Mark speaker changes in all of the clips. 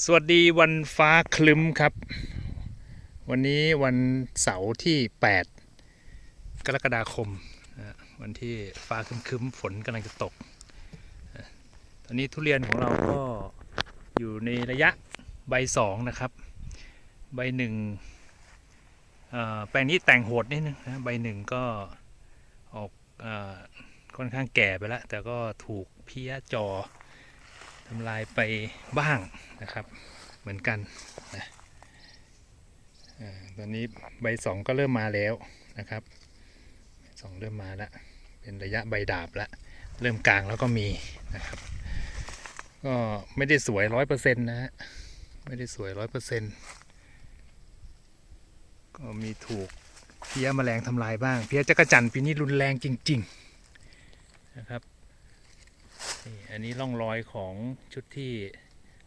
Speaker 1: สวัสดีวันฟ้าคลึ้มครับ วันนี้วันเสาร์ที่ 8 กรกฎาคม วันที่ฟ้าคลึ้มๆฝนกำลังจะตก ตอนนี้ทุเรียนของเราก็อยู่ในระยะใบสองนะครับ ใบหนึ่งแปลงนี้แต่งโหดนิดนึงนะใบหนึ่งก็ออกอค่อนข้างแก่ไปแล้ว แต่ก็ถูกเพี้ยจอ ทำลายไปบ้างนะครับ เหมือนกันนะตอนนี้ใบสองก็เริ่มมาแล้วนะครับสองเริ่มมาแล้วเป็นระยะใบดาบแล้วเริ่มกลางแล้วก็มีนะครับ ก็ไม่ได้สวยร้อยเปอร์เซ็นต์นะฮะไม่ได้สวยร้อยเปอร์เซ็นต์ก็มีถูกเพี้ยแมลงทำลายบ้าง เพี้ยจักรจันทร์ปีนี้รุนแรงจริง ๆ นะครับนี่ อันนี้ร่องรอยของชุดที่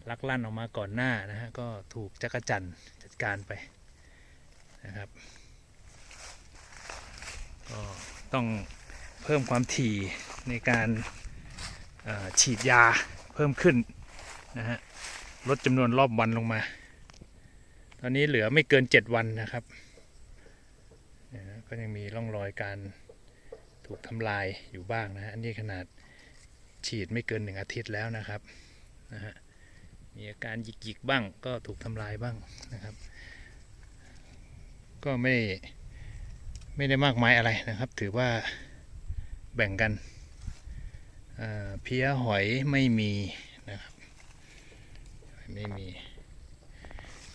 Speaker 1: ลักลั่นออกมาก่อนหน้านะฮะก็ถูกจักรจันจัดการไปนะครับก็ต้องเพิ่มความถี่ในการฉีดยาเพิ่มขึ้นนะฮะลดจำนวนรอบวันลงมา ตอนนี้เหลือไม่เกิน 7 วันนะครับ ก็ยังมีร่องรอยการถูกทำลายอยู่บ้างนะฮะอันนี้ขนาด ฉีดไม่เกินหนึ่งอาทิตย์แล้วนะครับนะฮะมีอาการหยิกๆบ้างก็ถูกทำลายบ้างนะครับ ก็ไม่ไม่ได้มากมายอะไรนะครับ ถือว่าแบ่งกันเพี้ยหอยไม่มีนะครับไม่มี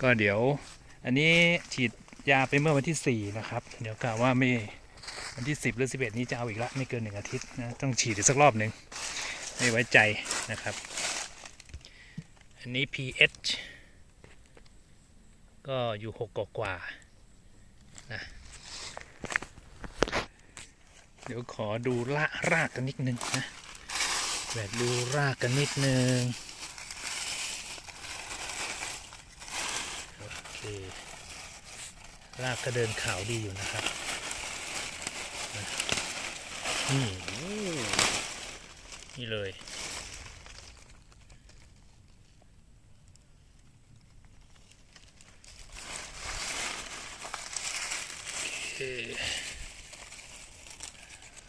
Speaker 1: ก็เดี๋ยวอันนี้ฉีดยาไปเมื่อวันที่ 4 นะครับ เดี๋ยวกะว่าไม่วันที่ 10 หรือ 11 นี้จะเอาอีกละไม่เกินหนึ่งอาทิตย์นะต้องฉีดอีกสักรอบหนึ่ง ไม่ไว้ใจนะครับ อันนี้ pH ก็อยู่หกกว่านะเดี๋ยวขอดูละรากกันนิดนึงนะแบบดูรากกันนิดนึงโอเครากก็เดินขาวดีอยู่นะครับนะ นี่เลย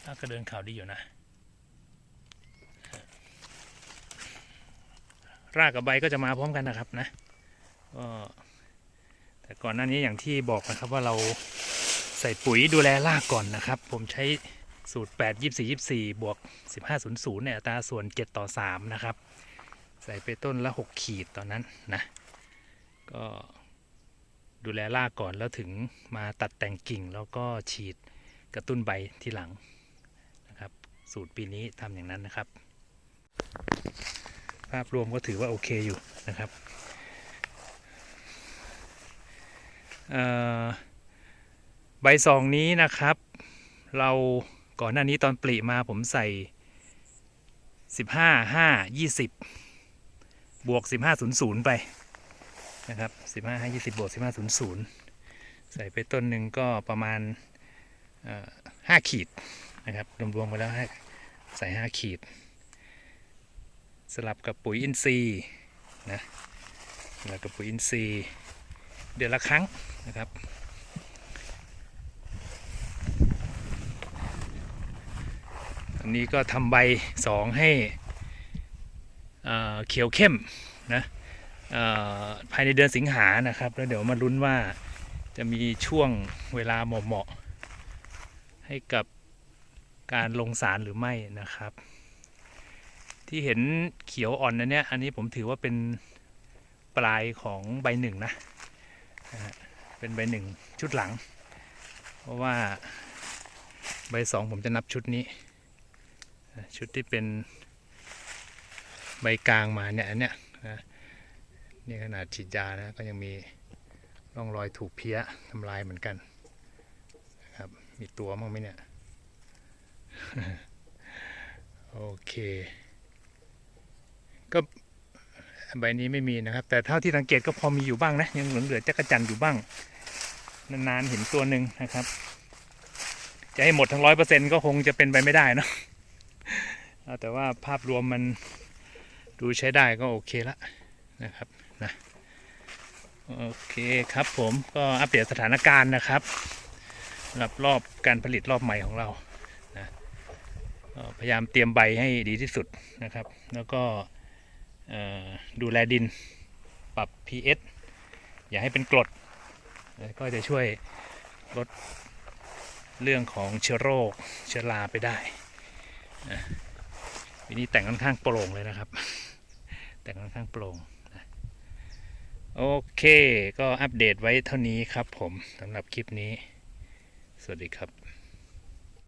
Speaker 1: น่าก็เดินข่าวดีอยู่นะ รากกับใบก็จะมาพร้อมกันนะครับนะ ก็แต่ก่อนหน้านี้อย่างที่บอกนะครับว่าเราใส่ปุ๋ยดูแลรากก่อนนะครับ ผมใช้ สูตร 8 24 24 บวก 1500 เนี่ยอัตราส่วน 7 ต่อ 3 นะครับ ใส่ไปต้นละ 6 ขีดตอนนั้นนะ ก็ดูแลรากก่อนแล้วถึงมาตัดแต่งกิ่งแล้วก็ฉีดกระตุ้นใบทีหลังนะครับ สูตรปีนี้ทำอย่างนั้นนะครับ ภาพรวมก็ถือว่าโอเคอยู่นะครับใบซองนี้นะครับ เรา ก่อนหน้านี้ตอนปลีมาผมใส่ 15 5 20 บวก 1500 ไปนะครับ 15 5 20 บวก 1500 ใส่ไปต้นหนึ่งก็ประมาณ 5 ขีดนะครับรวมๆไปแล้วใส่ 5 ขีด สลับกับปุ๋ยอินทรีย์นะสลับกับปุ๋ยอินทรีย์เดือนละครั้งนะครับ อันนี้ก็ทำใบสองให้เเขียวเข้มนะภายในเดือนสิงหานะครับ แล้วเดี๋ยวมาลุ้นว่าจะมีช่วงเวลาเหมาะๆให้กับการลงสารหรือไม่นะครับ ที่เห็นเขียวอ่อนนเนี่ยอันนี้ผมถือว่าเป็นปลายของใบหนึ่งนะเป็นใบหนึ่งชุดหลัง เพราะว่าใบสองผมจะนับชุดนี้ ชุดที่เป็นใบกลางมาเนี่ยอันเนี้ยนะนี่ขนาดฉีดยานะก็ยังมีร่องรอยถูกเพี้ยทำลายเหมือนกันนะครับมีตัวมั้งไหมเนี่ยโอเค ก็ใบนี้ไม่มีนะครับ แต่เท่าที่สังเกตก็พอมีอยู่บ้างนะ ยังเหลือเหลือจักรจันอยู่บ้าง นานๆเห็นตัวหนึ่งนะครับ จะให้หมดทั้งร้อยเปอร์เซ็นต์ก็คงจะเป็นไปไม่ได้เนะ แต่ว่าภาพรวมมันดูใช้ได้ก็โอเคละนะครับนะโอเคครับผมก็อัปเดตสถานการณ์นะครับสำหรับรอบการผลิตรอบใหม่ของเรานะพยายามเตรียมใบให้ดีที่สุดนะครับ แล้วก็ดูแลดินปรับ pH อย่าให้เป็นกรด ก็จะช่วยลดเรื่องของเชื้อโรคเชื้อราไปได้นะ ปีนี้แต่งค่อนข้างโปร่งเลยนะครับ แต่งค่อนข้างโปร่งโอเค ก็อัปเดตไว้เท่านี้ครับผมสำหรับคลิปนี้ สวัสดีครับ